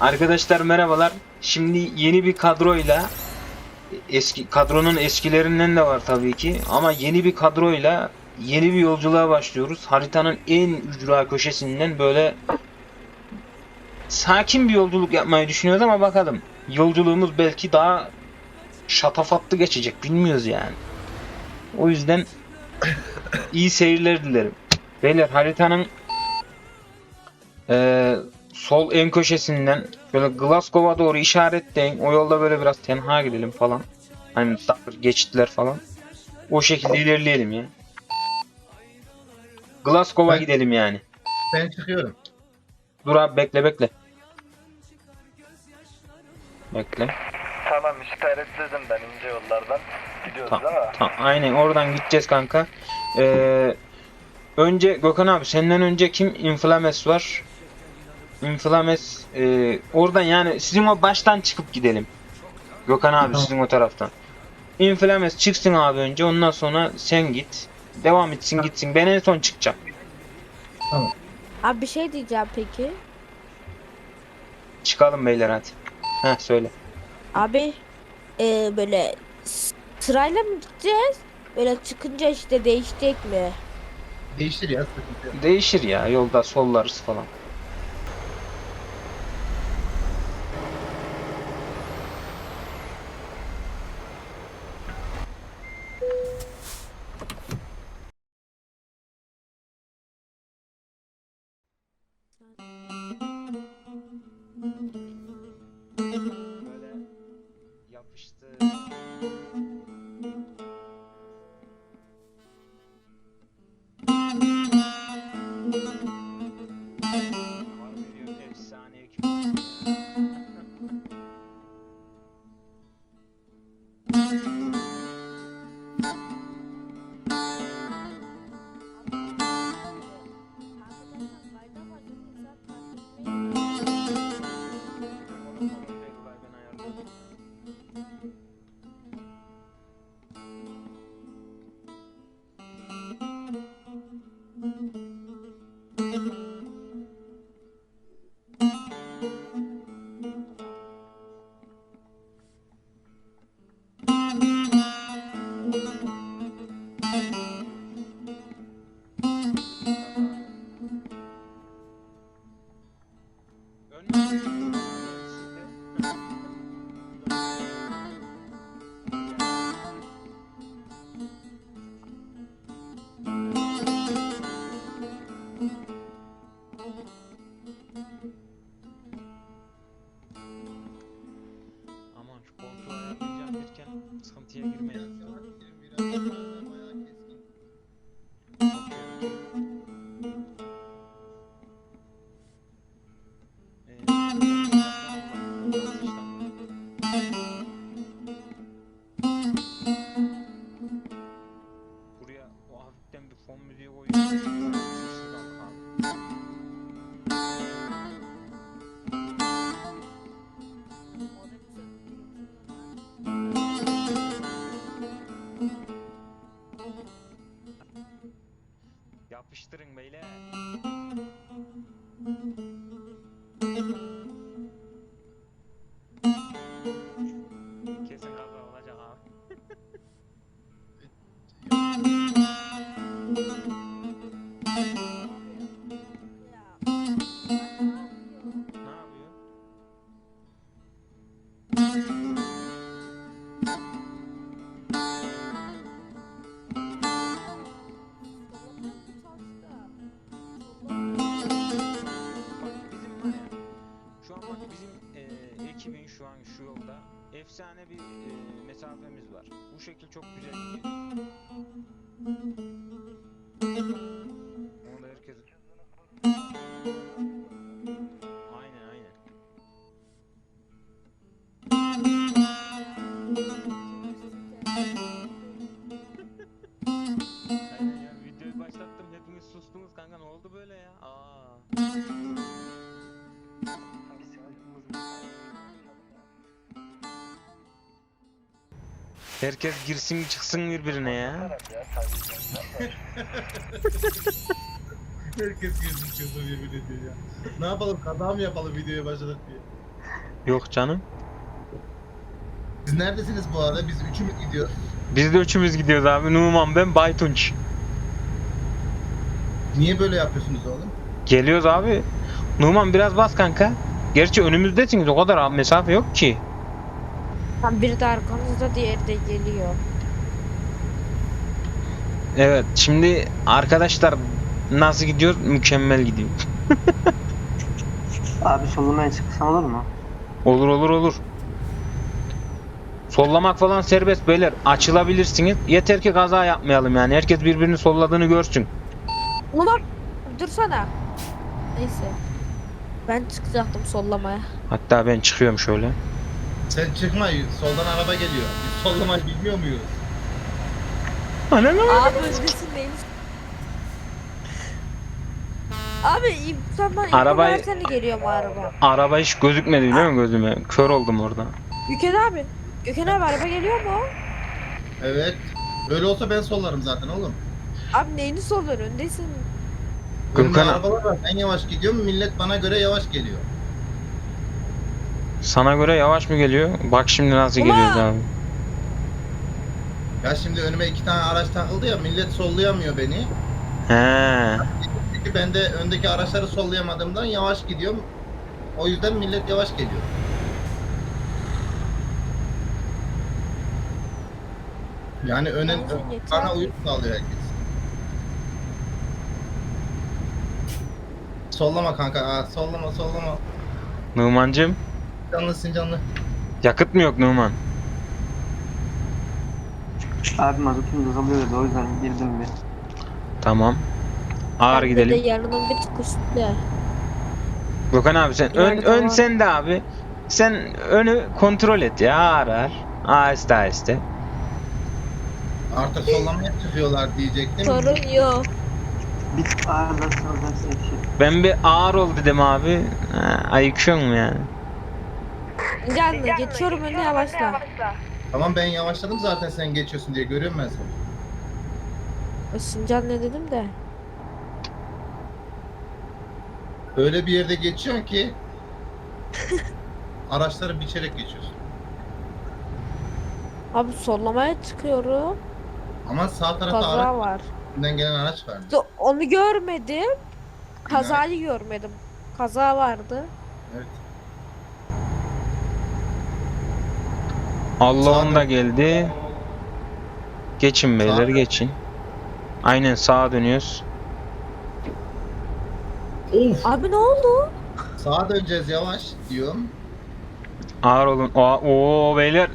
Arkadaşlar merhabalar. Şimdi yeni bir kadroyla eski kadronun eskilerinden de var tabii ki ama yeni bir kadroyla yeni bir yolculuğa başlıyoruz. Haritanın en ücra köşesinden böyle sakin bir yolculuk yapmayı düşünüyoruz ama bakalım. Yolculuğumuz belki daha şatafatlı geçecek. Bilmiyoruz yani. O yüzden iyi seyirler dilerim. Beyler haritanın eee, sol en köşesinden böyle Glasgow'a doğru işaretleyin. O yolda böyle biraz tenha gidelim falan. Hani dar geçitler falan. O şekilde ilerleyelim ya. Glasgow'a Ben- gidelim yani. Ben çıkıyorum. Dur abi bekle bekle. Bekle. Tamam işaretsizim ben ince yollardan. Gidiyoruz Tamam. mi? Tamam aynen oradan gideceğiz kanka. Ee, önce Gökhan abi senden önce kim? Inflames var. Inflames e, oradan yani sizin o baştan çıkıp gidelim. Gökhan abi Tamam. sizin o taraftan. Inflames çıksın abi önce ondan sonra sen git. Devam etsin gitsin. Ben en son çıkacağım. Abi bir şey diyeceğim peki. Çıkalım beyler hadi. Heh söyle. Abi e, böyle sırayla mı gideceğiz? Böyle çıkınca işte değişecek mi? Değiştir ya. Değişir ya yolda sollarız falan. Yapıştı. Ön Aman efsane bir e, mesafemiz var. Bu şekil çok güzel gidiyor. Onu da herkes... Aynen aynen. Aynen ya videoyu başlattım hepiniz sustunuz kanka ne oldu böyle ya? Aa. Herkes girsin çıksın birbirine ya. Herkes gözüm çıktı yemin ediyor ya. Ne yapalım kaza mı yapalım videoya başladık diye. Yok canım. Siz neredesiniz bu arada? Biz üçümüz gidiyoruz. Biz de üçümüz gidiyoruz abi. Numan ben Baytunç. Niye böyle yapıyorsunuz oğlum? Geliyoruz abi. Numan biraz bas kanka. Gerçi önümüzdesiniz o kadar mesafe yok ki. Tam biri de arkanızda diğeri de geliyor. Evet şimdi arkadaşlar nasıl gidiyor? Mükemmel gidiyor. Abi sollamaya çıksan olur mu? Olur olur olur. Sollamak falan serbest beyler. Açılabilirsiniz. Yeter ki kaza yapmayalım yani. Herkes birbirini solladığını görsün. Ulan dursana. Neyse. Ben çıkacaktım sollamaya. Hatta ben çıkıyorum şöyle. Sen çıkma, soldan araba geliyor. Biz sollamayı bilmiyor muyuz? Anam. Abi öndesindeyiz. Abi insanlar Arabayı- Arabayı... seni geliyor mu araba? Araba hiç gözükmedi biliyor musun gözüme? Kör oldum orada. Gökhan abi. Gökhan abi araba geliyor mu? Evet. Öyle olsa ben sollarım zaten oğlum. Abi neyini soruyor öndesin. Önümde Gürkan- arabalar var. Ben yavaş gidiyorum. Millet bana göre yavaş geliyor. Sana göre yavaş mı geliyor? Bak şimdi nasıl Ulan! geliyoruz abi. Ya şimdi önüme iki tane araç takıldı ya. Millet sollayamıyor beni. He. Çünkü ben de öndeki araçları sollayamadığımdan yavaş gidiyorum. O yüzden millet yavaş geliyor. Yani önen, Benzin yeter. bana uyum sağlıyor herkes. Sollama kanka. Aa, sollama sollama. Numancım. Canlısın canlı. Yakıt mı yok Numan? Abi mazotum azalıyordu o yüzden girdim bir. Tamam. Ağır de gidelim. yanının bir tık üstünde. Gökhan abi sen ön, Yani ön tamam. sen de abi. Sen önü kontrol et ya ağır ağır. Aheste aheste. Artık sollamaya çıkıyorlar diyecektim. Sorun yok. Bir ağırlarsanız ben size yetişirim. Ben bir ağır ol dedim abi. Ha, ayıkıyor mu yani? Canlı geçiyorum önüne yavaşla. Tamam ben yavaşladım zaten sen geçiyorsun diye görüyorum ben seni. Sincan ne dedim de. Öyle bir yerde geçiyorsun ki araçları biçerek geçiyorsun. Abi sollamaya çıkıyorum. Ama sağ tarafta Kaza var. araçtan gelen araç var. İşte Onu görmedim. Kazayı görmedim. Kaza vardı. Evet. Allah'ım Sağda. da geldi. Geçin beyler geçin. Aynen sağa dönüyoruz. Of. Abi ne oldu? Sağa döneceğiz yavaş diyorum. Ağır olun. O, o beyler.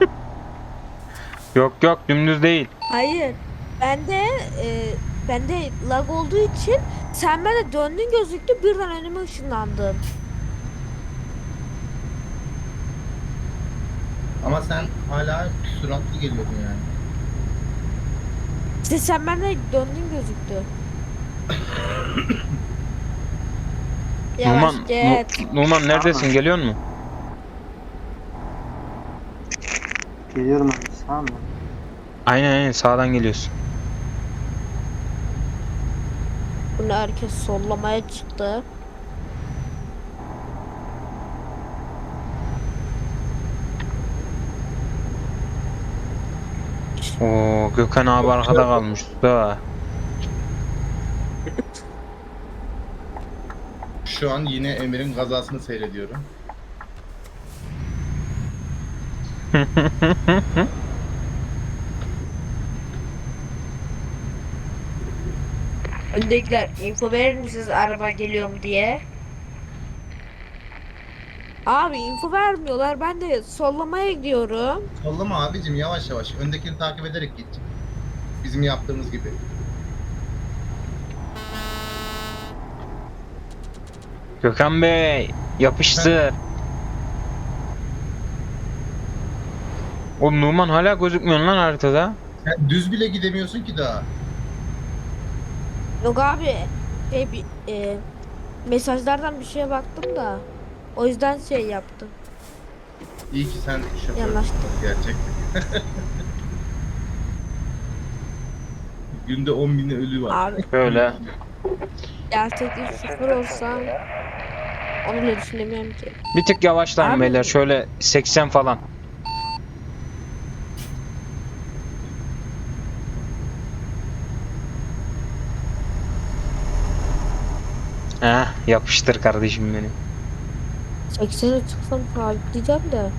yok yok dümdüz değil. Hayır. Bende e, bende lag olduğu için sen bana döndün gözüktü birden önüme ışınlandın. Ama sen hala süratli geliyordun yani. İşte sen bana döndün gözüktü. Yavaş Numan, git. Nu- Numan neredesin geliyor mu? Geliyorum abi sağ mı? Aynen aynen sağdan geliyorsun. Bunu herkes sollamaya çıktı. Oo Gökhan abi arkada kalmış. Da. Şu an yine Emir'in kazasını seyrediyorum. Öndekiler info verir misiniz araba geliyorum diye? Abi info vermiyorlar. Ben de sollamaya gidiyorum. Sollama abicim yavaş yavaş. Öndekini takip ederek git. Bizim yaptığımız gibi. Gökhan Bey yapıştır. O Numan hala gözükmüyor lan haritada. Sen düz bile gidemiyorsun ki daha. Yok abi. Şey bir e, mesajlardan bir şeye baktım da. O yüzden şey yaptım. İyi ki sen şoför. Yanaştım. Gerçekten. Günde 10 bin ölü var. Abi Böyle. gerçekten şoför olsam Onu bile düşünemiyorum ki. Bir tık yavaşlayın Abi- beyler şöyle 80 falan. Heh, yapıştır kardeşim benim. 80'e çıksam sabitleyeceğim de.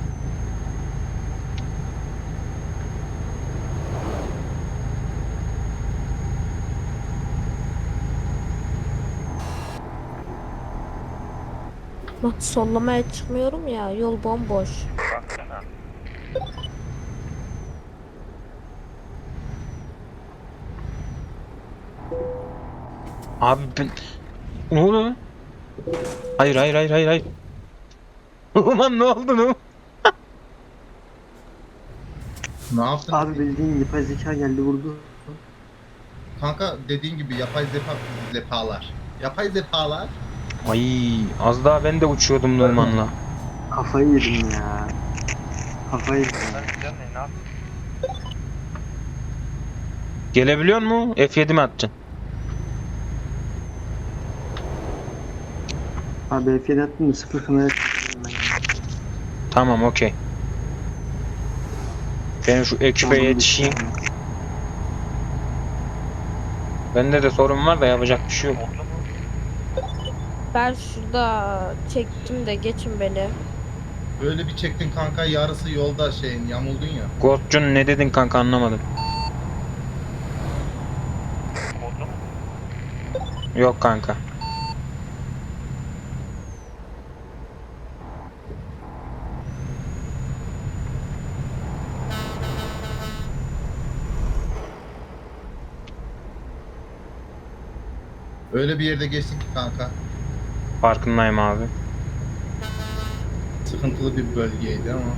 Bak sollamaya çıkmıyorum ya yol bomboş. Abi ben... Ne oluyor? Hayır hayır hayır hayır hayır. Ulan ne oldu ne? Ne yaptın? Abi bildiğin yapay zeka geldi vurdu. Kanka dediğin gibi yapay zeka zepalar. Yapay zepalar Ay az daha ben de uçuyordum Numan'la. Kafayı yedim ya. Kafayı yedim. Gelebiliyor mu? F7 mi atacaksın? Abi F7 attım da sıfır kamera. Tamam okey. Ben şu ekibe yetişeyim. Bende de sorun var da yapacak bir şey yok. Ben şurada çektim de geçin beni. böyle bir çektin kanka yarısı yolda şeyin yamuldun ya. Ghost'cun ne dedin kanka anlamadım. Yok kanka. Öyle bir yerde geçtik ki kanka. Farkındayım abi. Sıkıntılı bir bölgeydi ama.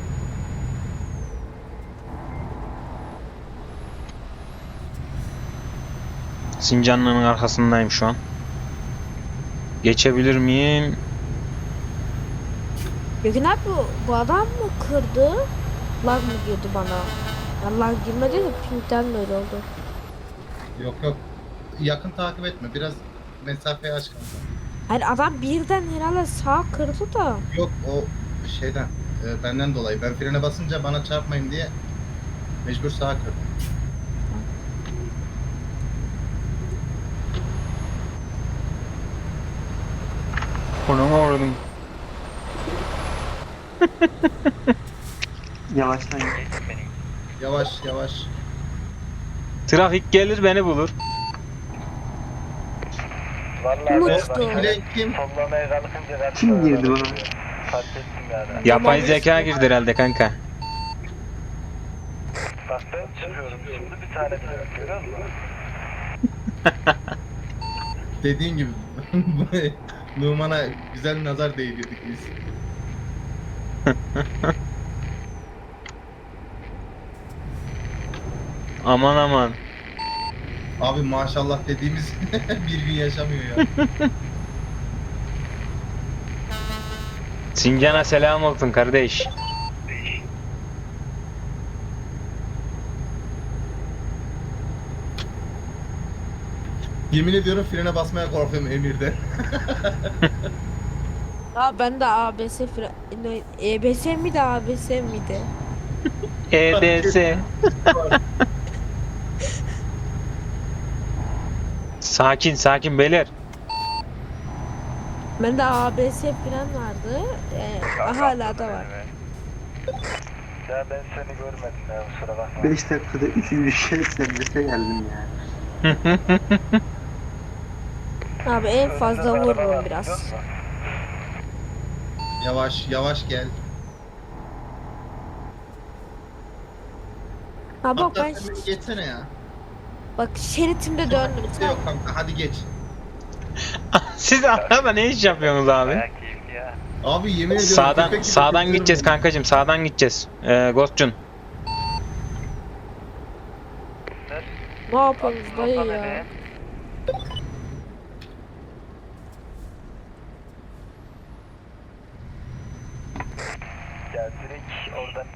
Sincanlı'nın arkasındayım şu an. Geçebilir miyim? Gökhan abi bu, bu adam mı kırdı? Lag mı girdi bana? Ya lag girmedi de pinkten böyle oldu. Yok yok. Yakın takip etme. Biraz mesafeyi aç kanka. Hayır adam birden herhalde sağ kırdı da. Yok o şeyden e, benden dolayı. Ben frene basınca bana çarpmayın diye mecbur sağa kırdım. Onu uğradım. Yavaşlayın. Yavaş yavaş. Trafik gelir beni bulur. Bile kim? Kim girdi bana? Yapay zeka girdi herhalde kanka. Bak ben çıkıyorum şimdi bir tane bile yok görüyor musun? Dediğin gibi Numan'a güzel nazar değdirdik biz. Aman aman. Abi maşallah dediğimiz bir gün yaşamıyor ya. Sincan'a selam olsun kardeş. Yemin ediyorum frene basmaya korkuyorum Emir'de. Ya ben de ABS fre... ne, EBS miydi ABS miydi? EDS. sakin sakin beyler. Bende ABS falan vardı. Ee, hala da var. Ya ben seni görmedim ya kusura bakma. 5 dakikada üçüncü şey servise geldim ya. Abi en fazla vururum biraz. Yavaş yavaş gel. Ha bak Hatta ben sen beni geçsene ya. Bak şeritimde döndüm. Yok kanka hadi geç. Siz arada ne iş yapıyorsunuz abi? Bayağı keyifli ya. Abi yemin ediyorum. Sağdan köpek gibi sağdan gideceğiz ben. kankacım. Sağdan gideceğiz. Ee, Ghost'cun. Ne Aklına dayı ya? Ya direkt oradan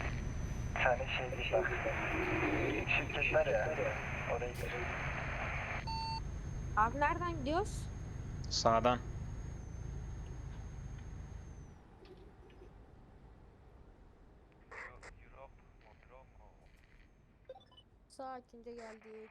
bir tane şey bir bak. Büyük şirketler ya. Abi nereden gidiyoruz? Sağdan. Sakince geldik.